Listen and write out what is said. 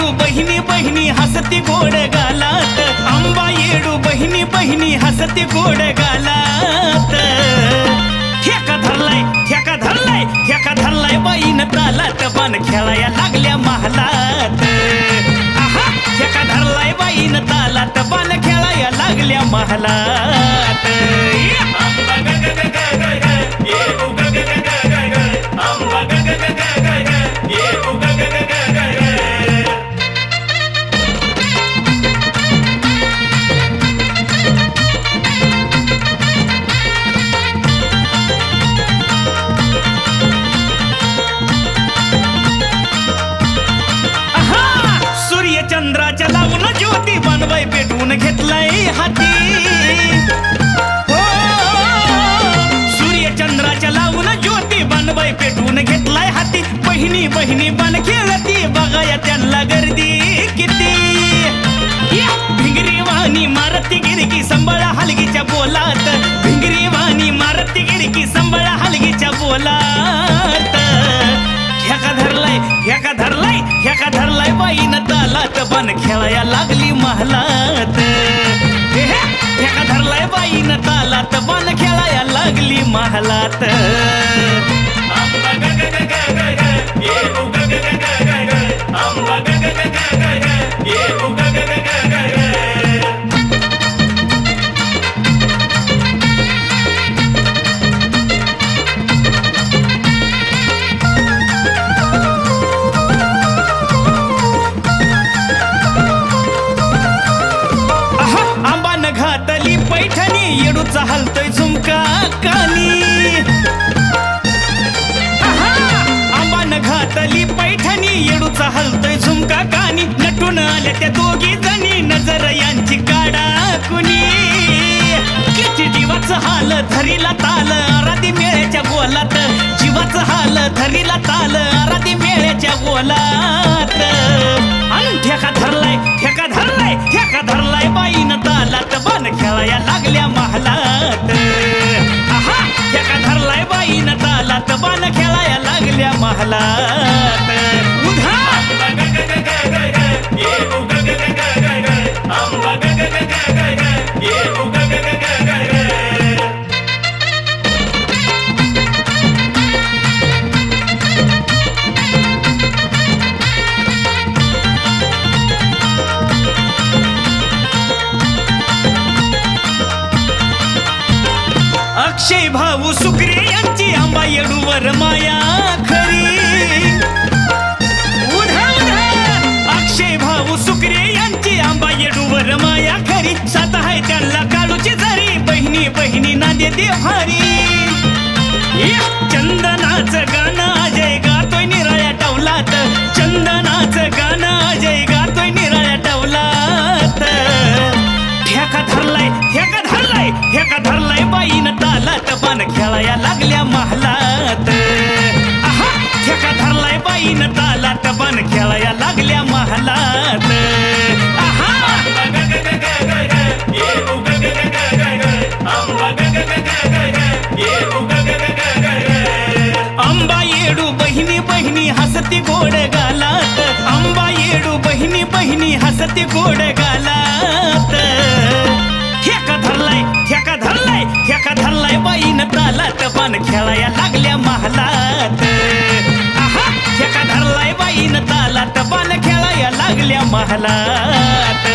बहिणी बहिणी हसती गोड गालात आंबा येडू बहिणी बहिणी हसती गोड गालात ठेका धरलाय ठेका धरलाय ठेका धरलाय बाईन तालात बाण खेळाया लागल्या महालात ठेका धरलाय बाईन तालात बाण खेळाया लागल्या महालात हाती. हो! सूर्यचंद्राच्या लावून ज्योती बनवाय पेटवून घेतलाय हाती. बहिणी बहिणी बन खेळती बघाया त्यांना गर्दी किती. भिंगरी वाणी मारती गिरकी संबळा हलगीच्या बोलात. भिंगरी वाणी मारती गिरकी संबळा हलगीच्या बोलात. ह्याका धरलाय ह्याका धरलाय ह्याका धरलाय बाईन तालात. बन खेळाया लागली महलात. धरलाय बाईन तालात बाण खेळायला लागली महलात. येडूचा हलतोय झुमका कानी. आहा, घातली पैठणी येडूचा हलतोय झुमका कानी. नटून आल्या त्या दोघी जणी नजर यांची काढा कुणी. किती जीवाचं हाल धरीला ताल आराधी मेळ्याच्या बोलात. जीवाचं हाल धरीला महालात. उधा. अक्षय भाऊ सुग्री यांची आंबा येडूवर माया खरी. उधा उधा अक्षय भाऊ सुकरे यांची आंबा येडूवर माया खरी. सात आहे त्यांना काळूची जरी बहिणी बहिणी ना देते या चंदनाचं गाणं अजय गातोय निराळ्या टवलात. चंदनाचं गाणं अजय गातोय निराळ्या टवलात. ठेका धरलाय ठेका धरलाय ठेका धरलाय बाईन तालात. पान खेळायला महालात आहा ठेका धरलाय बाईन तालात बन खेळाया लागल्या महालात. आहा. येडू बहिणी बहिणी हसती गोड गालात. आंबा येडू बहिणी बहिणी हसती गोड गालात. ठेका धरलाय ठेका खेळाया लागल्या महालात. आहा ठेका धरलाय बाईन तालात बाल खेळाया लागल्या महालात.